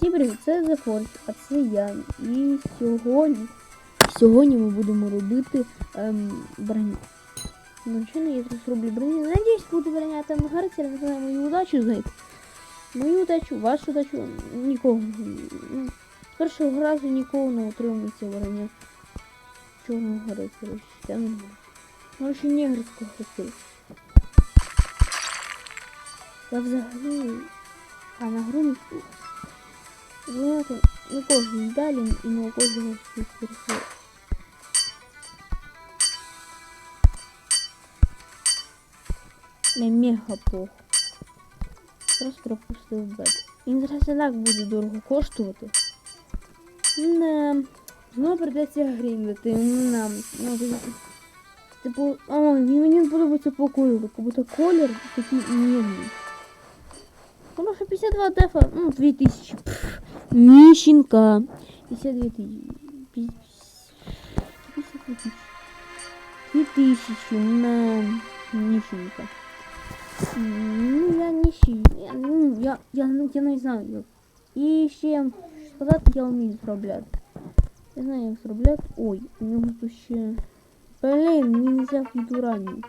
Всім це The Force, а це я. І сьогодні, сьогодні ми будемо робити ем, броню. Ну, я зараз роблю броню. Надіюсь, буду броня там гарця, не мою удачу знаєте. Мою удачу, вашу удачу, нікого. З першого разу нікого не отримується броня. Чорного гарця, не знаю. Ну, негрського гарця. Я взагалі... А на гру не Знаєте, не кожен далі і не у кожного всіх переходить. Не мега плохо. Просто пропустив бет. Він зараз і так буде дорого коштувати. Не. Знову придеться гріндати. Нам. Ну, типу- типу, ой, він мені подобається по кольору. Як будто колір такий нежний. Тому що 52 дефа, ну, 2000. Пф, нищенка. 52 тысячи. 52 тысячи. 2000 на нищенка. М, Ну, я нищий. Я, ну, я, я, ну, я не знаю. Як. І ще сказати, я вмію зробляти. Я знаю, як зробляти. Ой, у нього тут ще... Блін, мені не взяв від урані.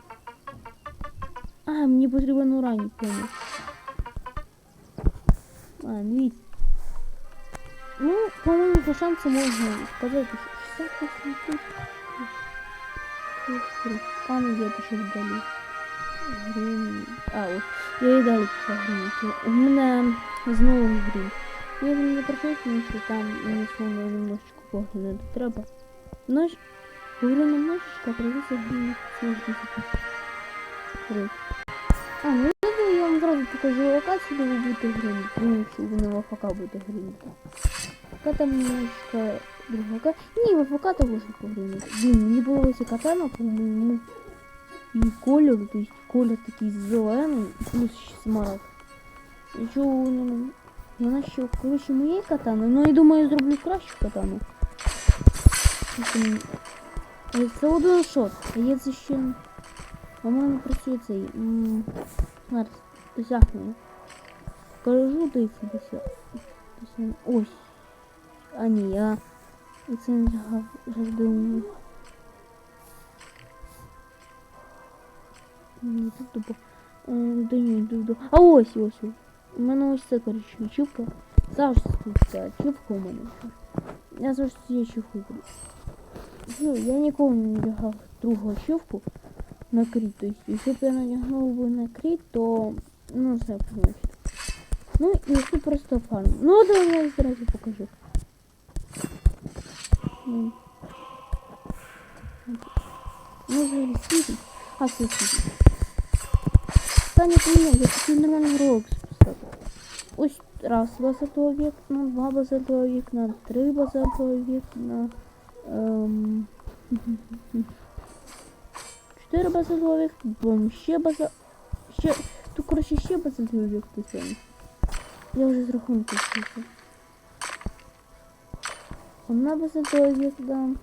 А, мені потрібен урані, понял. А, дивіться. Ну, по-моєму, по шансу можна сказати, що 68 тисяч. А, ну я пишу вдалі. Грін. А, ось. Я і далі пішла грінити. У мене знову грін. Я там не прочую, тому що там мені словно немножечко поглянути треба. Нож, говорю, немножечко, придется грінити сложно закрити. А, ну я думаю, я вам зразу покажу локацію, де ви будете грінити. Ну, що ви на ВФК будете грінити. Яка там немножечко друга ка- Ні, в ВФК також погрінити. Блін, мені подобається катана, по-моєму. І колір, то есть колір такий зелений, плюс ще смарагд. Нічого ну, вона ще, коротше, моєї катани, ну і думаю, зроблю кращу катану. Тобто, е, Це один шот, а є це ще... А в мене працює цей... м, Зараз, досягнення. Кажу, де це досягнення. Ось. А ні, я... Це не згадав, думаю. Ні, тут тупо. Да ні, до- А ось, ось. ось. У мене ось це, коротше, чіпка. Завжди тут ця чіпка у мене. Я завжди чіпкою буду. Ну, я ніколи не надягав другу чіпку на кріт. Тобто, якщо б я надягнув би на кріт, то... Ну, все помочь. Ну, і це просто фан. Ну, давай я зразу покажу. Ну, взагалі. А, світить. Та не помню, я такий нормальний ролик списав. Ось раз базового вікна, два базового вікна, три базового вікна, ем, чотири базового вікна, потім ще база... Ще... Тут, коротше, ще базового вікна сьогодні. Я вже з рахунку списав. Одна базового вікна,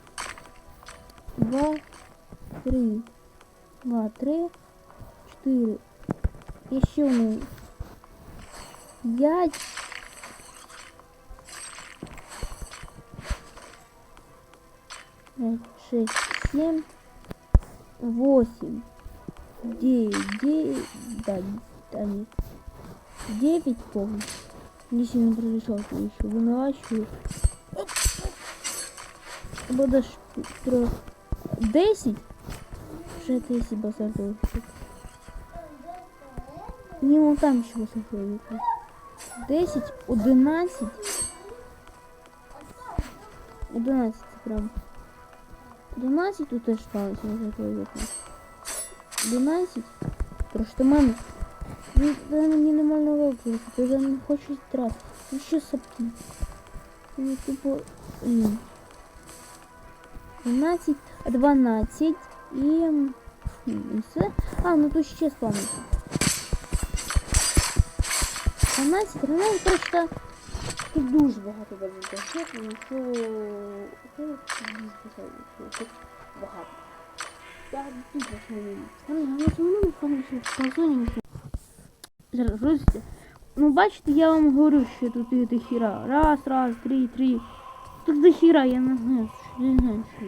два, три, два, три, чотири. Еще ну пять. Шесть, семь, восемь, девять, девять, да, да нет, девять помню. Не сильно пролежал еще вынавачиваю Буду трех, десять, уже десять базаров. Ні, вон там ще високо. 10, 11. 11 це прям. 11 тут теж сталося на такое 11. Просто мене. Ну, да, мені нормально виключити, то я не хочу тратити. Ну що сапки. Ну, типу, ні. 12, 12 і... м, і все. А, ну тут ще спавниться. 12, 13, просто тут дуже багато базових тому що ну, тут багато. Я дуже не Там на самому фоні в консолі Зараз грузиться. Ну, бачите, я вам говорю, що тут є дохіра. Раз, раз, три, три. Тут дохіра, я не знаю, що не знаю, що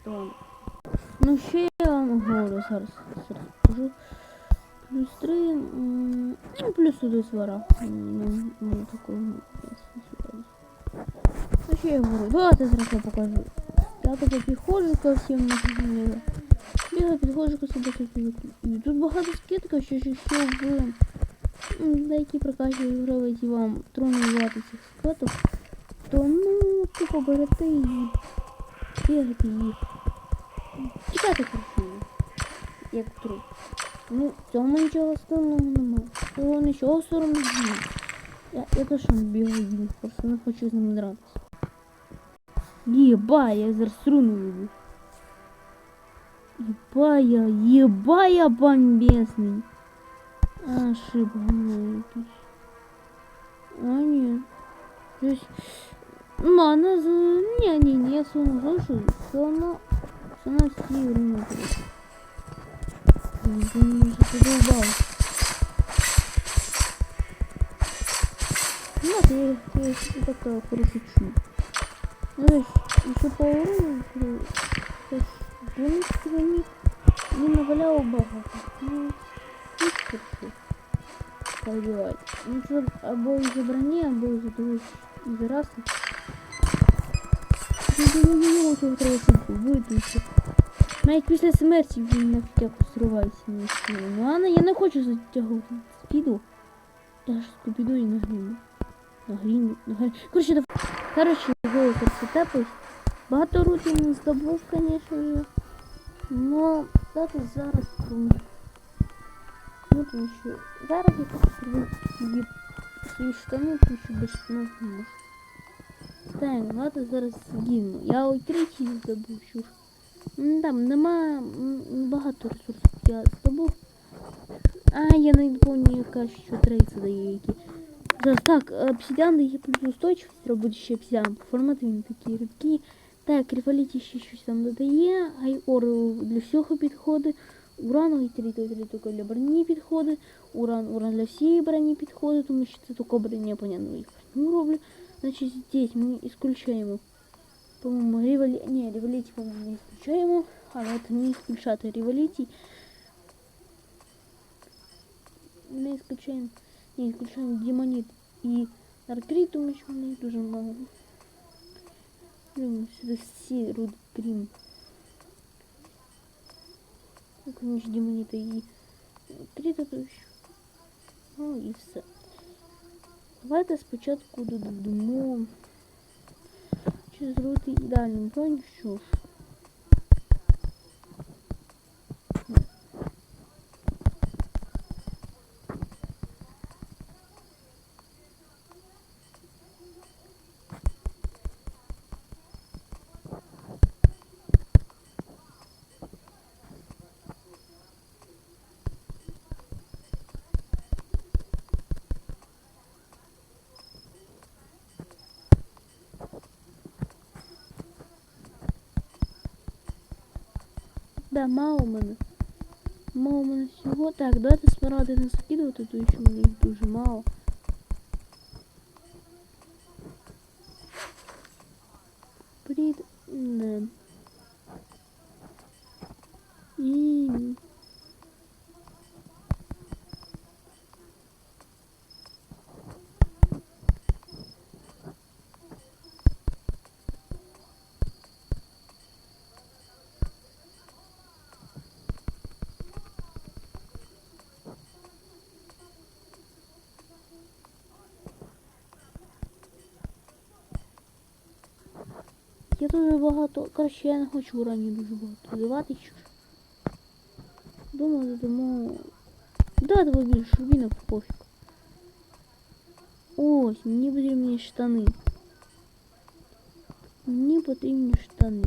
стало. Ну, ще я вам говорю, зараз, зараз покажу. Плюс три, м, ну, плюс туди свара. М, Ну, ну, такого не ясно. Ну, ще я говорю, давайте зараз я покажу. Я таке підходжу ко всім на Бігаю, підходжу ко собі такі. І тут багато скидка, що якщо ви м, деякі прокачують гравець вам тренувати цих скотів, то ну, типу берете і бігати їх. Чекайте красиво. Як труп. Ну, в цьому нічого странного немає. Цього нічого соромного немає. Я, я теж не бігаю їм, просто не хочу з ними дратися. Єба, я зараз струну люблю. Еба я, еба я бомбезный. А, ошибка якийсь. А, ні. Щось... Ну, она за... Не, не, не, я суну слышу, что она... Что она всі время Блин, ты меня уже задолбал. Ну, ты, ты, ты такая хороший чуть. Ну, еще по уровню, то есть, для них для них не наваляло багато. Ну, їх хорошо. Побивать. Ну, це або із-за броні, або із-за того, що із-за Вийти. Навіть після смерті він нафіг якось зривається на стіну. Ну, Анна, я не хочу затягувати спіду. Я ж скупіду і нагріну. Нагріну, нагріну. Коротше, давай. Коротше, голос тепаюсь. Багато рутів не здобув, звісно же. Но дати зараз тому. Ну, тому що зараз я зробити її свої штани, тому що без штанів не можу. Так, давайте зараз згину. Я ой тричі здобув, ж. Там нема багато ресурсів я здобув. А, я не пам'ятаю, яка що трейці дає які. Зараз так, обсидіан дає плюс устойчивість, ще обсидіан. Формат він такий рідкий. Так, рефаліті ще щось там додає, гайор для всього підходить. Уран гайтрі тільки для броні підходить. Уран, уран для всієї броні підходить, тому що це тільки броня, понятно, їх броню роблю. Значить, здесь ми исключаємо. По-моєму, револі... Ні, револіті, по-моєму, не исключаємо. Але от не исключати револіті. Не исключаємо. Не исключаємо демоніт і аркрит, тому що вони дуже мало. Блин, сюда все руды крім. Ну, конечно, демонита і крита то ще. Ну і все. Давайте спочатку додамо. Чи зробити ідеальним бронь, що ж. Да, мало в мене. Мало в мене всього. Так, давайте смаради не закидувати, тому що мені мало. Я дуже багато. Коротше, я не хочу урані дуже багато додавати що ж. Думаю, додамо. Да, давай більше рубінок пофіг. Ось, мені потрібні штани. Мені потрібні штани.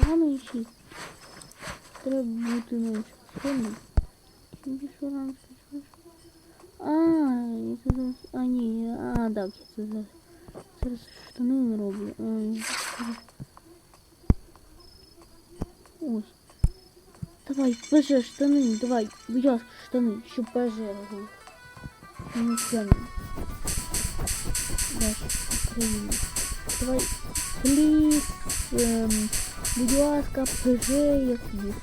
Рано ще треба бути менше схильним. Чим більше рано скажеш? А, я це зараз... А, ні, я- а, так, я це зараз... Зараз штани не роблю. А, я зараз- Ось. Та Давай, ПЖ, штани, давай, будь ласка, штани, щоб ПЖ робив. Ну, штани. Наша Україна. Давай, пліс, ем, будь ласка, ПЖ, я тобі.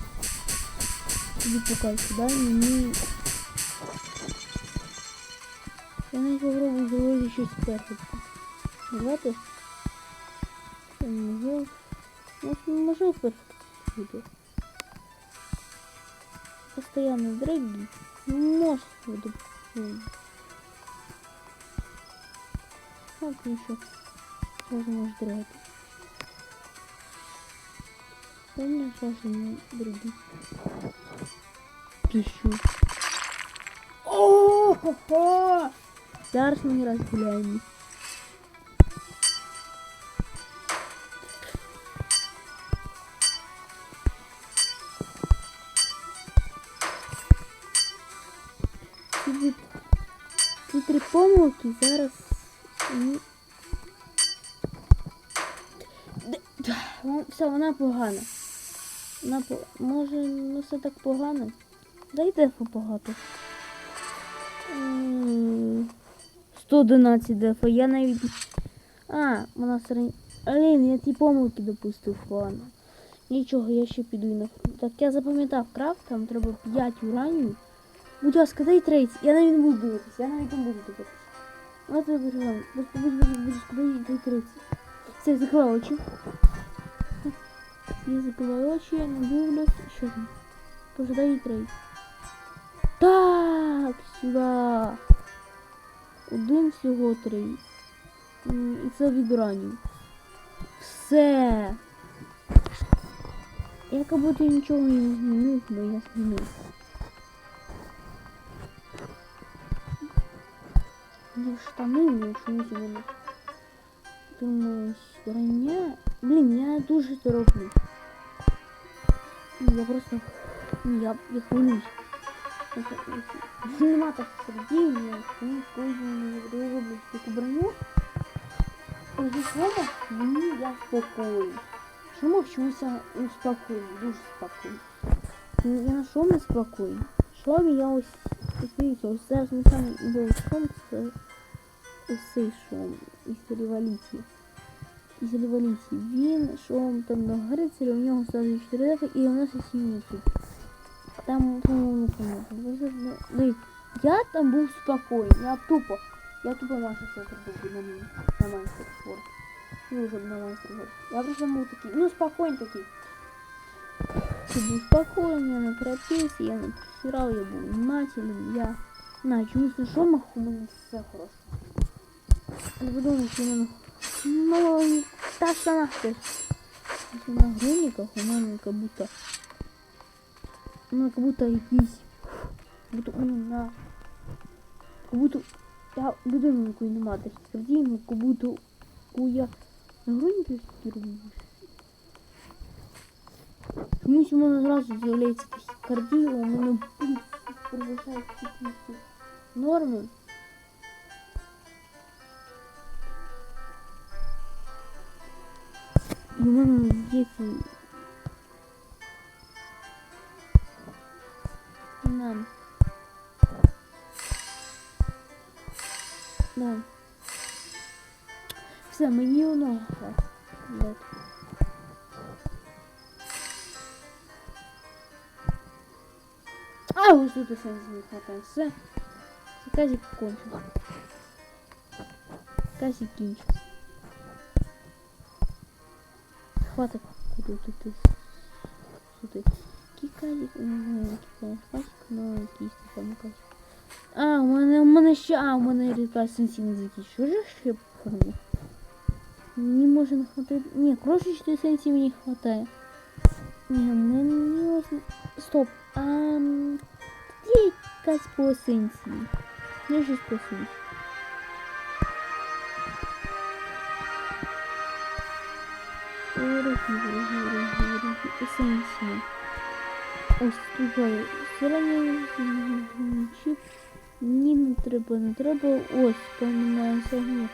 Тобі покажу, дай мені. Не попробую зробити щось перфектне. Давайте. Ну, може перфект. Постоянно дороги. Может буду. Как еще? Сразу можешь драть. Помню, сразу не дроги. Пищу. О-хо-хо! Зараз ми раз гуляємо. Ці три помилки зараз. Все, вона погана. Вона по... Може, не все так погано. Дай дефу багато. 111 дефа, я навіть. А, вона середня. Алін, я ті помилки допустив, ладно. Нічого, я ще піду на. Так я запам'ятав крафт, там треба 5 уранів. Будь ласка, дай трейд. Я навіть не буду дивитися, я навіть не буду дивитися. От я переживаю. Будь, будь, будь, будь, ласка, дай, трейд. Все, закривай очі. Я закриваю очі, я не дивлюсь. Що там? Боже, дай трейд. Так, сюди. Один всього три. М, І це від ранів. Все. Я как будто нічого не змінив, бо я змінив. Ну, штани ну, чомусь у мене. Думаю, броня. Блін, я дуже тороплюсь. Ну, Я просто... ну, Я, я хвилююсь. Это- это- Нема так середини, я хвилююсь, кожен роблю таку броню. Зі слова, мені я спокою. Чому чомусь я ну, спокійно, дуже спокійно. Ну, Я на шомі спокійно. Шомі я ось ось дивіться, ось зараз ми саме був шом, це ось цей шом із революції. Із революції. Він шом там на грицарі, у нього стали 4 дефи і у нас і 7 тут. Там, по-моєму, по-моєму. Дивіться, я там був спокійний, я тупо, я тупо майстер спорт був на мені, на майстер спорт. Ну, уже на майстер спорт. Я просто був такий, ну, спокійний такий. Я був спокійний, я не торопився, я не присирав, я був внимателен, я... На, чомусь на шомах у мене все хорошо. Я подумав, що в мене... Ну, та штанах теж. Ось На гриниках у мене как будто... Ну, как будто якісь... Как будто, ну, на... Как будто... Я людину якої нема десь середину, как будто... яку я на гриниках роблю. Чомусь у мене зразу з'являється кардіо, у мене пульс превышає всі пульси норми. І у мене є ці... На. Да. Все, мені воно. Вот. А, ось тут все не хватає. Все. Це казик кончився. Казик кінчився. Хватит куди тут сюди. Який казик? Не знаю, який казик. Казик, ну якийсь там казик. А, у мене, у мене ще, а, у мене рідка сенсійна закінчить. Що ж ще помню? Не може не хватати. Ні, крошечної сенсії мені хватає. Ні, мені ось... Стоп. А, м, є якась по сенсії. Не щось по сенсії. Уроки, уроки, уроки, уроки, есенції. Ось тут є середній чіп. Ні, не треба, не треба. Ось, помінаюся. Ні.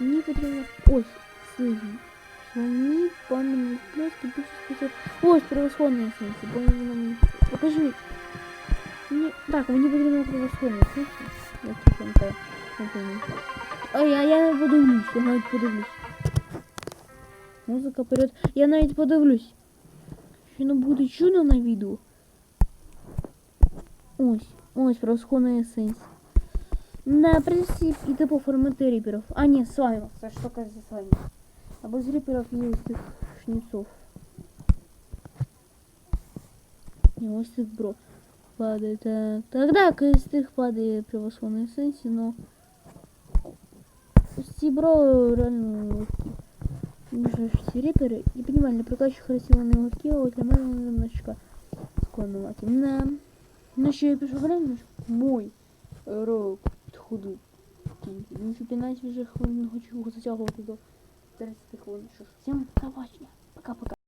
Мені потрібно ось, синій. Звони, пан всплески, пишет список. Ось, превосходная эссенция. По-моему, Покажи. Мені... Так, мені потрібно превосходна эссенция. Я чесно не знаю, не помню. А я, я не подивлюсь, я навіть подивлюсь. Музика вперед. Я навіть подивлюсь. Що не буде чудо на відео. Ось, ось превосходная эссенция. На принцип и типу формати риперов. А, ні, слаймов. Це штука зі слаймом. Або з риперов є ось тих шніцов. Ні, ось тих бро. Падає, так. Так, так, із тих падає превосходний сенсі, но... Ось ці бро реально легкі. Ніж ці рипери. І понимаю, для прокачки характерів вони легкі, а от для мене вони немножечко складноваті. На... На що я пишу глянь, мой рок худу. Ну, що 15 вже хвилин хочу затягувати до 30 хвилин. Що ж. Пока-пока.